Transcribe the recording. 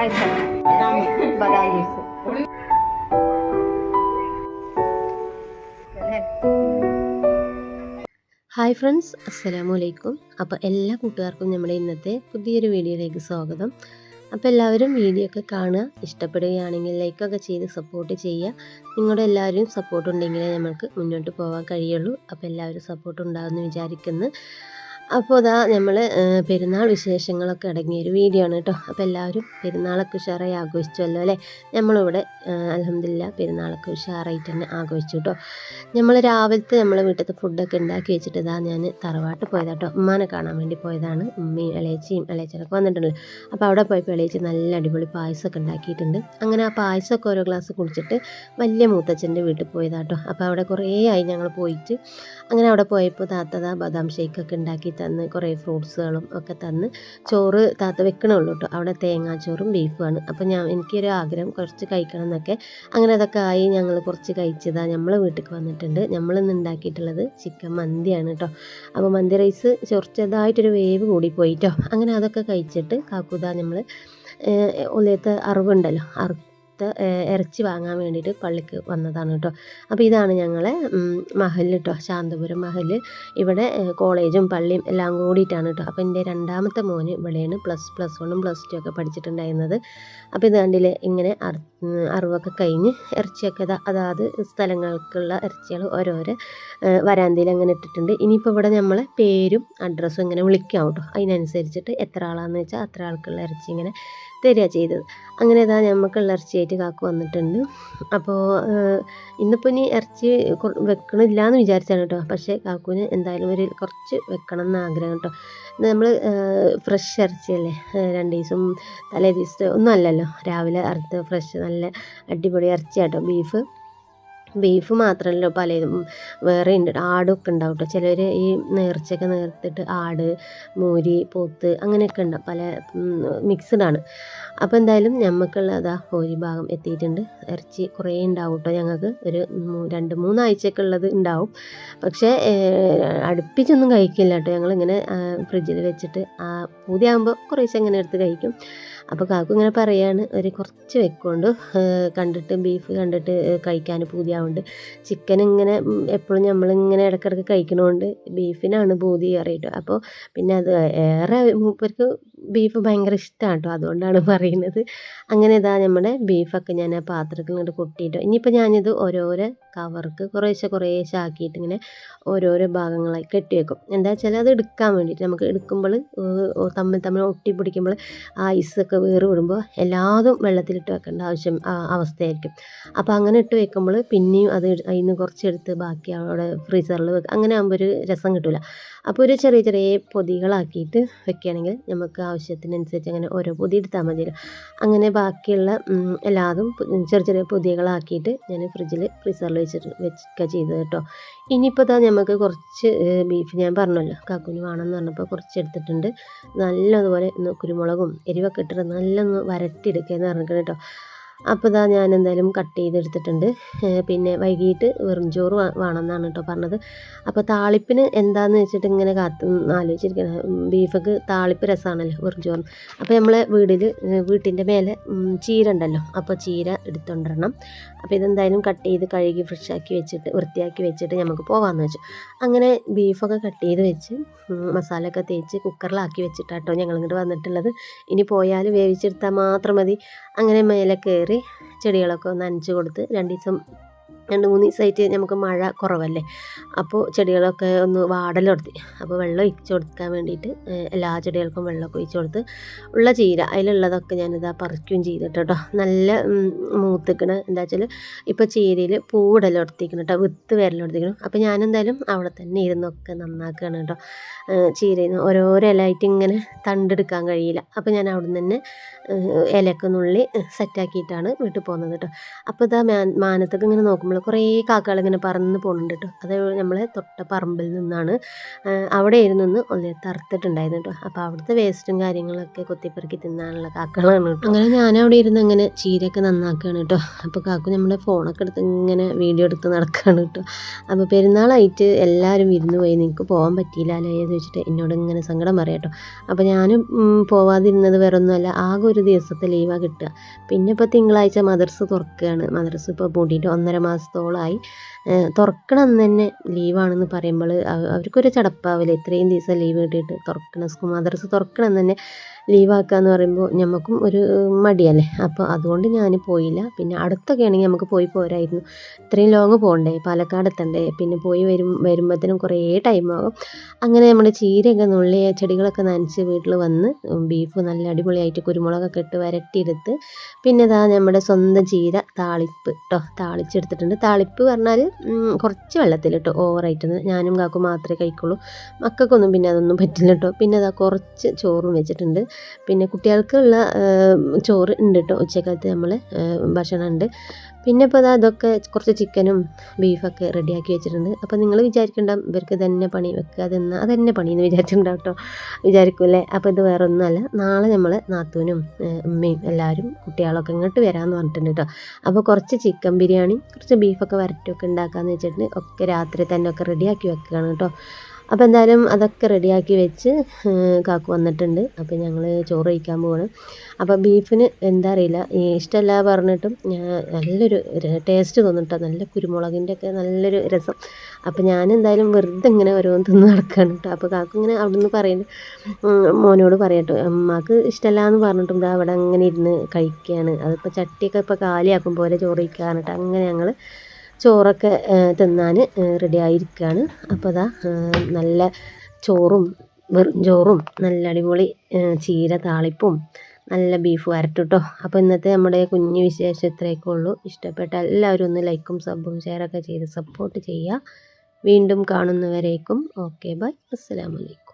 Hi friends അസ്സലാമു അലൈക്കും അപ്പോൾ എല്ലാ കൂട്ടുകാർക്കും നമ്മുടെ ഇന്നത്തെ പുതിയൊരു വീഡിയോയിലേക്ക് സ്വാഗതം. അപ്പോൾ എല്ലാവരും വീഡിയോ ഒക്കെ കാണുക ഇഷ്ടപ്പെടുകയാണെങ്കിൽ ലൈക്കൊക്കെ ചെയ്ത് സപ്പോർട്ട് ചെയ്യുക. നിങ്ങളുടെ എല്ലാവരും സപ്പോർട്ട് ഉണ്ടെങ്കിലേ നമ്മൾക്ക് മുന്നോട്ട് പോകാൻ കഴിയുള്ളൂ. അപ്പോൾ എല്ലാവരും സപ്പോർട്ട് ഉണ്ടാകുമെന്ന് വിചാരിക്കുന്നു. അപ്പോൾ ഇതാ നമ്മൾ പെരുന്നാൾ വിശേഷങ്ങളൊക്കെ അടങ്ങിയൊരു വീഡിയോ ആണ് കേട്ടോ അപ്പോൾ എല്ലാവരും പെരുന്നാളൊക്കെ ഉഷാറായി ആഘോഷിച്ചല്ലോ അല്ലേ? നമ്മളിവിടെ അലഹമില്ല പെരുന്നാളൊക്കെ ഉഷാറായിട്ട് തന്നെ ആഘോഷിച്ചു കേട്ടോ നമ്മൾ രാവിലത്തെ നമ്മളെ വീട്ടിലത്തെ ഫുഡൊക്കെ ഉണ്ടാക്കി വെച്ചിട്ട് ഇതാ ഞാൻ തറവാട്ട് പോയതാ കേട്ടോ ഉമ്മാനെ കാണാൻ വേണ്ടി പോയതാണ്. ഉമ്മയും ഇളയച്ചിയും ഇളയച്ചനൊക്കെ വന്നിട്ടുണ്ടല്ലോ അപ്പോൾ അവിടെ പോയപ്പോൾ ഇളയച്ചി നല്ല അടിപൊളി പായസമൊക്കെ ഉണ്ടാക്കിയിട്ടുണ്ട് അങ്ങനെ ആ പായസമൊക്കെ ഓരോ ഗ്ലാസ് കുടിച്ചിട്ട് വലിയ മൂത്തച്ഛന്റെ വീട്ടിൽ പോയതാ കേട്ടോ അപ്പോൾ അവിടെ കുറേ ആയി ഞങ്ങൾ പോയിട്ട്. അങ്ങനെ അവിടെ പോയപ്പോൾ താത്തതാ ബദാം ഷേക്കൊക്കെ ഉണ്ടാക്കി തന്ന് കുറേ ഫ്രൂട്ട്സുകളും ഒക്കെ തന്ന് ചോറ് താത്ത വെക്കണുള്ളൂ കേട്ടോ അവിടെ തേങ്ങാച്ചോറും ബീഫുമാണ്. അപ്പോൾ ഞാൻ എനിക്കൊരു ആഗ്രഹം കുറച്ച് കഴിക്കണം എന്നൊക്കെ. അങ്ങനെ അതൊക്കെ ആയി ഞങ്ങൾ കുറച്ച് കഴിച്ചതാ. നമ്മൾ വീട്ടിലേക്ക് വന്നിട്ടുണ്ട്. നമ്മളിന്ന് ഉണ്ടാക്കിയിട്ടുള്ളത് ചിക്കൻ മന്തിയാണ് കേട്ടോ അപ്പോൾ മന്തി റൈസ് ചൊറിച്ചതായിട്ടൊരു വേവ് കൂടിപ്പോയിട്ടോ അങ്ങനെ അതൊക്കെ കഴിച്ചിട്ട് കാക്കുതാ നമ്മൾ ഒലയത്തെ അറിവുണ്ടല്ലോ. അറു ഇറച്ചി വാങ്ങാൻ വേണ്ടിയിട്ട് പള്ളിക്ക് വന്നതാണ് കേട്ടോ. അപ്പോൾ ഇതാണ് ഞങ്ങളെ മഹൽ കേട്ടോ ശാന്തപുരം മഹൽ ഇവിടെ കോളേജും പള്ളിയും എല്ലാം കൂടിയിട്ടാണ് കേട്ടോ. അപ്പോൾ എന്റെ രണ്ടാമത്തെ മോന് ഇവിടെയാണ് പ്ലസ് പ്ലസ് വണ്ണും പ്ലസ് ടു ഒക്കെ പഠിച്ചിട്ടുണ്ടായിരുന്നത്. അപ്പോൾ ഇത് കണ്ടില്ലേ ഇങ്ങനെ ഉം, അറിവൊക്കെ കഴിഞ്ഞ് ഇറച്ചിയൊക്കെ അതാത് സ്ഥലങ്ങൾക്കുള്ള ഇറച്ചികൾ ഓരോരോ വരാന്തിയിൽ അങ്ങനെ ഇട്ടിട്ടുണ്ട്. ഇനിയിപ്പോൾ ഇവിടെ നമ്മളെ പേരും അഡ്രസ്സും ഇങ്ങനെ വിളിക്കാം കേട്ടോ. അതിനനുസരിച്ചിട്ട് എത്ര ആളാന്ന് വെച്ചാൽ അത്ര ആൾക്കുള്ള ഇറച്ചി ഇങ്ങനെ തരിക ചെയ്തത്. അങ്ങനെ ഇതാ നമുക്കുള്ള ഇറച്ചിയായിട്ട് കാക്ക് വന്നിട്ടുണ്ട്. അപ്പോൾ ഇന്നിപ്പോൾ ഇനി ഇറച്ചി വെക്കണില്ല എന്ന് വിചാരിച്ചാണ് കേട്ടോ. പക്ഷേ കാക്കുവിന് എന്തായാലും ഒരു കുറച്ച് വെക്കണം എന്ന് ആഗ്രഹം കേട്ടോ. നമ്മൾ ഫ്രഷ് ഇറച്ചിയല്ലേ? രണ്ട് ദിവസം തലേ ദിവസത്തെ ഒന്നും അല്ലല്ലോ. രാവിലെ അറുത്ത് ഫ്രഷ് നല്ല അടിപൊളി ഇറച്ചിയാട്ടോ. ബീഫ്. ബീഫ് മാത്രമല്ലോ പല വേറെ ഉണ്ട്. ആടൊക്കെ ഉണ്ടാവും കേട്ടോ ചിലർ ഈ നേർച്ചയൊക്കെ നേർത്തിട്ട് ആട് മൂരി പോത്ത് അങ്ങനെയൊക്കെ ഉണ്ടാവും. പല മിക്സ്ഡാണ് അപ്പോൾ എന്തായാലും ഞമ്മക്കുള്ള അതാ ഒരു ഭാഗം എത്തിയിട്ടുണ്ട്. ഇറച്ചി കുറേ ഉണ്ടാവും കേട്ടോ ഞങ്ങൾക്ക് ഒരു രണ്ട് മൂന്നാഴ്ചയൊക്കെ ഉള്ളത് ഉണ്ടാവും. പക്ഷേ അടുപ്പിച്ചൊന്നും കഴിക്കില്ല കേട്ടോ ഞങ്ങളിങ്ങനെ ഫ്രിഡ്ജിൽ വെച്ചിട്ട് ആ പൂതിയാകുമ്പോൾ കുറേശ്ശെ ഇങ്ങനെ എടുത്ത് കഴിക്കും. അപ്പോൾ കാക്കു ഇങ്ങനെ പറയാണ് ഒരു കുറച്ച് വെക്കുകൊണ്ട് കണ്ടിട്ട് ബീഫ് കണ്ടിട്ട് കഴിക്കാൻ പൂതിയാവുന്നുണ്ട്. ചിക്കൻ ഇങ്ങനെ എപ്പോഴും നമ്മളിങ്ങനെ ഇടയ്ക്കിടയ്ക്ക് കഴിക്കണോണ്ട് ബീഫിനാണ് പൂതി കയറിയിട്ട് അപ്പോൾ പിന്നെ അത് ഏറെ മൂപ്പർക്ക് ബീഫ് ഭയങ്കര ഇഷ്ടമാണ് കേട്ടോ അതുകൊണ്ടാണ് പറയുന്നത്. അങ്ങനെ ഇതാ നമ്മുടെ ബീഫൊക്കെ ഞാൻ ആ പാത്രത്തിൽ ഇങ്ങോട്ട് കൊട്ടിയിട്ടോ ഇനിയിപ്പോൾ ഞാനിത് ഓരോരോ കവർക്ക് കുറേശ്ശെ കുറേശ്ശെ ആക്കിയിട്ട് ഇങ്ങനെ ഓരോരോ ഭാഗങ്ങളായി കെട്ടി വെക്കും എന്താ വെച്ചാൽ അത് എടുക്കാൻ വേണ്ടിയിട്ട് നമുക്ക് എടുക്കുമ്പോൾ തമ്മിൽ തമ്മിൽ ഒട്ടി പിടിക്കുമ്പോൾ ആ ഐസൊക്കെ വേറ് വിടുമ്പോൾ എല്ലാതും വെള്ളത്തിലിട്ട് വെക്കേണ്ട ആവശ്യം അവസ്ഥയായിരിക്കും. അപ്പോൾ അങ്ങനെ ഇട്ട് വെക്കുമ്പോൾ പിന്നെയും അത് അതിൽ നിന്ന് കുറച്ചെടുത്ത് ബാക്കി അവിടെ ഫ്രീസറിൽ വെക്കുക അങ്ങനെ ആകുമ്പോൾ ഒരു രസം കിട്ടില്ല അപ്പോൾ ഒരു ചെറിയ ചെറിയ പൊതികളാക്കിയിട്ട് വെക്കുകയാണെങ്കിൽ നമുക്ക് ആവശ്യത്തിനനുസരിച്ച് അങ്ങനെ ഓരോ പൊതി എടുത്താൽ മതിയല്ലോ അങ്ങനെ ബാക്കിയുള്ള എല്ലാതും ചെറിയ ചെറിയ പൊതികളാക്കിയിട്ട് ഞാൻ ഫ്രിഡ്ജിൽ ഫ്രീസറിൽ വെച്ചിട്ട് വെക്കുക ചെയ്തത് കേട്ടോ. ഇനിയിപ്പോൾ ഇതാ നമുക്ക് കുറച്ച് ബീഫ് ഞാൻ പറഞ്ഞല്ലോ കാക്കുന് വേണമെന്ന് പറഞ്ഞപ്പോൾ കുറച്ച് എടുത്തിട്ടുണ്ട്. നല്ലതുപോലെ കുരുമുളകും എരിവൊക്കെ ഇട്ടിട്ട് നല്ലൊന്ന് വരട്ടിയെടുക്കുക എന്ന് പറഞ്ഞിട്ടുണ്ട് കേട്ടോ. അപ്പോൾ ഇതാ ഞാൻ എന്തായാലും കട്ട് ചെയ്തെടുത്തിട്ടുണ്ട് പിന്നെ വൈകിട്ട് വെറും ചോറ് വേണമെന്നാണ് കേട്ടോ പറഞ്ഞത്. അപ്പോൾ താളിപ്പിന് എന്താന്ന് വെച്ചിട്ട് ഇങ്ങനെ കാത്ത് ആലോചിച്ചിരിക്കണം. ബീഫൊക്കെ താളിപ്പ് രസമാണല്ലോ വെറും ചോറ്. അപ്പോൾ നമ്മൾ വീടിൽ വീട്ടിന്റെ മേലെ ചീര ഉണ്ടല്ലോ അപ്പോൾ ചീര എടുത്തുകൊണ്ടിരണം അപ്പോൾ ഇതെന്തായാലും കട്ട് ചെയ്ത് കഴുകി ഫ്രഷാക്കി വെച്ചിട്ട് വൃത്തിയാക്കി വെച്ചിട്ട് നമുക്ക് പോകാമെന്ന് വെച്ചു. അങ്ങനെ ബീഫൊക്കെ കട്ട് ചെയ്ത് വെച്ച് മസാലയൊക്കെ തേച്ച് കുക്കറിലാക്കി വെച്ചിട്ടാട്ടോ ഞങ്ങൾ ഇങ്ങോട്ട് വന്നിട്ടുള്ളത്. ഇനി പോയാൽ വേവിച്ചെടുത്താൽ മാത്രം മതി. അങ്ങനെ മേലെ കയറി ചെടികളൊക്കെ ഒന്ന് നനച്ച് കൊടുത്ത് രണ്ട് ദിവസം രണ്ട് മൂന്ന് ദിവസമായിട്ട് നമുക്ക് മഴ കുറവല്ലേ? അപ്പോൾ ചെടികളൊക്കെ ഒന്ന് വാടലൊടുത്തി. അപ്പോൾ വെള്ളം ഒഴിച്ച് കൊടുക്കാൻ വേണ്ടിയിട്ട് എല്ലാ ചെടികൾക്കും വെള്ളമൊക്കെ ഒഴിച്ച് കൊടുത്ത് ഉള്ള ചീര അതിലുള്ളതൊക്കെ ഞാനിതാ പറിക്കുകയും ചെയ്തിട്ട് കേട്ടോ നല്ല മൂത്തിക്കണ. എന്താ വെച്ചാൽ ഇപ്പോൾ ചീരയിൽ പൂവിടലൊടുത്തിക്കണം കേട്ടോ വിത്ത് വരലൊടുത്തിക്കണം അപ്പോൾ ഞാനെന്തായാലും അവിടെ തന്നെ ഇരുന്നൊക്കെ നന്നാക്കുകയാണ് കേട്ടോ ചീരയിൽ നിന്ന് ഓരോരോ ഇലയായിട്ട് ഇങ്ങനെ തണ്ടെടുക്കാൻ കഴിയില്ല. അപ്പോൾ ഞാൻ അവിടെ നിന്ന് തന്നെ ഏഹ്, ഇലയൊക്കെ നുള്ളി സെറ്റാക്കിയിട്ടാണ് വീട്ടിൽ പോകുന്നത് കേട്ടോ അപ്പോൾ ഇതാ മാനത്തൊക്കെ ഇങ്ങനെ നോക്കുമ്പോൾ കുറേ കാക്കകൾ ഇങ്ങനെ പറന്ന് പോകുന്നുണ്ട് കേട്ടോ അത് നമ്മളെ തൊട്ട പറമ്പിൽ നിന്നാണ് അവിടെ ഇരുന്ന് ഒന്ന് തറുത്തിട്ടുണ്ടായിരുന്നു കേട്ടോ അപ്പോൾ അവിടുത്തെ വേസ്റ്റും കാര്യങ്ങളൊക്കെ കൊത്തിപ്പെറുക്കി തിന്നാനുള്ള കാക്കകളാണ് കേട്ടോ അങ്ങനെ ഞാൻ അവിടെ ഇരുന്ന് അങ്ങനെ ചീരയൊക്കെ നന്നാക്കുകയാണ് കേട്ടോ അപ്പോൾ കാക്കു നമ്മുടെ ഫോണൊക്കെ എടുത്ത് ഇങ്ങനെ വീഡിയോ എടുത്ത് നടക്കുകയാണ് കേട്ടോ അപ്പോൾ പെരുന്നാളായിട്ട് എല്ലാവരും വിരുന്ന് പോയി നിങ്ങൾക്ക് പോകാൻ പറ്റിയില്ല അല്ലേ എന്ന് വെച്ചിട്ട് എന്നോട് ഇങ്ങനെ സങ്കടം പറയാം കേട്ടോ അപ്പോൾ ഞാനും പോവാതിരുന്നത് വേറെ ഒന്നുമല്ല ആകെ ഒരു ദിവസത്തെ ലീവാണ് കിട്ടുക. പിന്നെ ഇപ്പോൾ തിങ്കളാഴ്ച മദർസ് തുറക്കുകയാണ് മദർസ് ഇപ്പോൾ പൂട്ടിയിട്ട് ഒന്നര മാസത്തോളമായി തുറക്കണം എന്ന് തന്നെ ലീവാണെന്ന് പറയുമ്പോൾ അവർക്കൊരു ചടപ്പാവില്ല? ഇത്രയും ദിവസം ലീവ് കിട്ടിയിട്ട് തുറക്കണം സ്കൂൾ മദർസ് തുറക്കണം തന്നെ ലീവാക്കുക എന്ന് പറയുമ്പോൾ നമുക്കും ഒരു മടിയല്ലേ? അപ്പോൾ അതുകൊണ്ട് ഞാൻ പോയില്ല. പിന്നെ അടുത്തൊക്കെ ആണെങ്കിൽ നമുക്ക് പോയി പോരായിരുന്നു. ഇത്രയും ലോങ് പോകണ്ടേ? പാലക്കാട് എത്തണ്ടേ? പിന്നെ പോയി വരും വരുമ്പോഴത്തേനും കുറേ ടൈമാകും. അങ്ങനെ നമ്മുടെ ചീരയൊക്കെ നുള്ളി ചെടികളൊക്കെ നനച്ച് വീട്ടിൽ വന്ന് ബീഫ് നല്ല അടിപൊളിയായിട്ട് കുരുമുളകൊക്കെ ഇട്ട് വരട്ടിയെടുത്ത് പിന്നെ ഇതാ നമ്മുടെ സ്വന്തം ചീര താളിപ്പ് കേട്ടോ താളിച്ചെടുത്തിട്ടുണ്ട്. താളിപ്പ് പറഞ്ഞാൽ കുറച്ച് വെള്ളത്തിൽ കേട്ടോ ഞാനും കാക്കും മാത്രമേ കഴിക്കുള്ളൂ. മക്കൾക്കൊന്നും പിന്നെ അതൊന്നും പറ്റില്ല കേട്ടോ പിന്നെ അതാ കുറച്ച് ചോറും വെച്ചിട്ടുണ്ട്. പിന്നെ കുട്ടികൾക്കുള്ള ചോറ് ഉണ്ട് കേട്ടോ ഉച്ചക്കാലത്ത് നമ്മൾ ഭക്ഷണം ഉണ്ട് പിന്നെ ഇപ്പോൾ അതാ ഇതൊക്കെ കുറച്ച് ചിക്കനും ബീഫൊക്കെ റെഡിയാക്കി വെച്ചിട്ടുണ്ട്. അപ്പോൾ നിങ്ങൾ വിചാരിക്കണ്ടാവും ഇവർക്ക് തന്നെ പണി വെക്കുക. അതെന്നാ അതന്നെ പണിയെന്ന് വിചാരിച്ചിട്ടുണ്ടാവും കേട്ടോ വിചാരിക്കൂലേ അപ്പോൾ ഇത് വേറെ ഒന്നുമല്ല നാളെ നമ്മൾ നാത്തൂനും ഉമ്മയും എല്ലാവരും കുട്ടികളൊക്കെ ഇങ്ങോട്ട് വരാമെന്ന് പറഞ്ഞിട്ടുണ്ട് കേട്ടോ അപ്പോൾ കുറച്ച് ചിക്കൻ ബിരിയാണി കുറച്ച് ബീഫൊക്കെ വരട്ടിയൊക്കെ ഉണ്ടാക്കാമെന്ന് വെച്ചിട്ടുണ്ട്. ഒക്കെ രാത്രി തന്നെ ഒക്കെ റെഡിയാക്കി വെക്കുകയാണ് കേട്ടോ അപ്പോൾ എന്തായാലും അതൊക്കെ റെഡിയാക്കി വെച്ച് കാക്ക് വന്നിട്ടുണ്ട്. അപ്പോൾ ഞങ്ങൾ ചോറ് കഴിക്കാൻ പോവാണ്. അപ്പോൾ ബീഫിന് എന്താ അറിയില്ല. ഇഷ്ടമല്ല പറഞ്ഞിട്ടും ഞാൻ നല്ലൊരു ടേസ്റ്റ് തോന്നിട്ടോ നല്ല കുരുമുളകിന്റെ ഒക്കെ നല്ലൊരു രസം. അപ്പോൾ ഞാൻ എന്തായാലും വെറുതെ ഇങ്ങനെ ഓരോന്ന് തിന്ന് നടക്കുകയാണ് കേട്ടോ അപ്പോൾ കാക്കു ഇങ്ങനെ അവിടെ നിന്ന് മോനോട് പറയട്ടോ. അമ്മയ്ക്ക് ഇഷ്ടമല്ല എന്ന് പറഞ്ഞിട്ടും ഇതാ അവിടെ അങ്ങനെ ഇരുന്ന് കഴിക്കുകയാണ് അതിപ്പോൾ ചട്ടിയൊക്കെ ഇപ്പോൾ കാലിയാക്കും പോലെ ചോറ് കഴിക്കുക പറഞ്ഞിട്ട് അങ്ങനെ ഞങ്ങൾ ചോറൊക്കെ തിന്നാൻ റെഡി ആയിരിക്കുകയാണ് അപ്പോൾ അതാ നല്ല ചോറും വെറും ചോറും നല്ല അടിപൊളി ചീര താളിപ്പും നല്ല ബീഫ് വരട്ടുട്ടോ. അപ്പോൾ ഇന്നത്തെ നമ്മുടെ കുഞ്ഞു വിശേഷം ഇത്രയൊക്കെ ഉള്ളൂ. ഇഷ്ടപ്പെട്ട എല്ലാവരും ഒന്ന് ലൈക്കും സബും ഷെയറൊക്കെ ചെയ്ത് സപ്പോർട്ട് ചെയ്യുക. വീണ്ടും കാണുന്നവരേക്കും ഓക്കെ ബൈ. അസ്സലാമലൈക്കും